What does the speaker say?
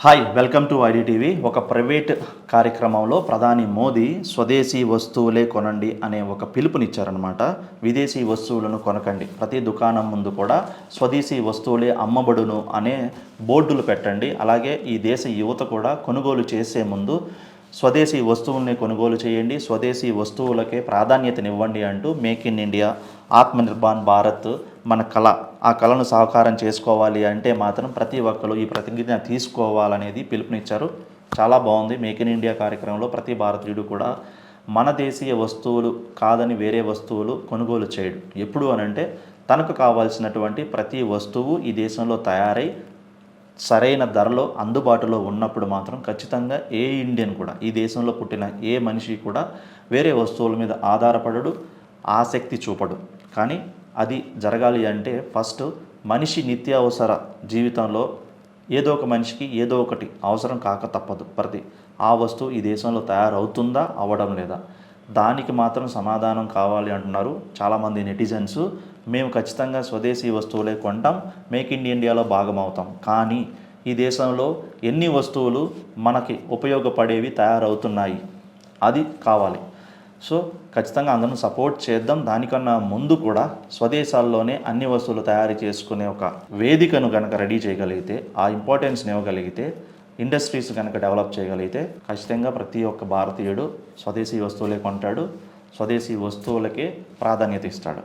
Hi welcome to ID TV ఒక private కార్యక్రమంలో ప్రధాని మోదీ స్వదేశీ వస్తువులే కొనండి అనే ఒక పిలుపునిచ్చారనమాట విదేశీ వస్తువులను కొనకండి. ప్రతి దుకాణం ముందు కూడా స్వదేశీ వస్తువులే అమ్మబడును అనే బోర్డులు పెట్టండి. అలాగే ఈ దేశ యువత కూడా కొనుగోలు చేసే ముందు స్వదేశీ వస్తువుల్ని కొనుగోలు చేయండి స్వదేశీ వస్తువులకే ప్రాధాన్యతనివ్వండి అంటూ make in India Atmanirbhar Bharat మన కళ. ఆ కళను సహకారం చేసుకోవాలి అంటే మాత్రం ప్రతి ఒక్కరు ఈ ప్రతిజ్ఞ తీసుకోవాలనేది పిలుపునిచ్చారు. చాలా బాగుంది. మేక్ ఇన్ ఇండియా కార్యక్రమంలో ప్రతి భారతీయుడు కూడా మన దేశీయ వస్తువులు కాదని వేరే వస్తువులు కొనుగోలు చేయడు. ఎప్పుడు అనంటే తనకు కావాల్సినటువంటి ప్రతి వస్తువు ఈ దేశంలో తయారై సరైన ధరలో అందుబాటులో ఉన్నప్పుడు మాత్రం ఖచ్చితంగా ఏ ఇండియన్ కూడా ఈ దేశంలో పుట్టిన ఏ మనిషి కూడా వేరే వస్తువుల మీద ఆధారపడడు ఆసక్తి చూపడు. కానీ అది జరగాలి అంటే ఫస్ట్ మనిషి నిత్యావసర జీవితంలో ఏదో ఒక మనిషికి ఏదో ఒకటి అవసరం కాక తప్పదు ప్రతి. ఆ వస్తువు ఈ దేశంలో తయారవుతుందా? అవ్వడం లేదా. దానికి మాత్రం సమాధానం కావాలి అంటున్నారు చాలామంది నెటిజన్స్. మేము ఖచ్చితంగా స్వదేశీ వస్తువులే కొంటాం మేక్ ఇన్ ఇండియాలో భాగం అవుతాం. కానీ ఈ దేశంలో ఎన్ని వస్తువులు మనకి ఉపయోగపడేవి తయారవుతున్నాయి? అది కావాలి. సో ఖచ్చితంగా అందరం సపోర్ట్ చేద్దాం. దానికన్నా ముందు కూడా స్వదేశాల్లోనే అన్ని వస్తువులు తయారు చేసుకునే ఒక వేదికను కనుక రెడీ చేయగలిగితే ఆ ఇంపార్టెన్స్ని ఇవ్వగలిగితే ఇండస్ట్రీస్ కనుక డెవలప్ చేయగలిగితే ఖచ్చితంగా ప్రతి ఒక్క భారతీయుడు స్వదేశీ వస్తువులే కొంటాడు స్వదేశీ వస్తువులకే ప్రాధాన్యత ఇస్తాడు.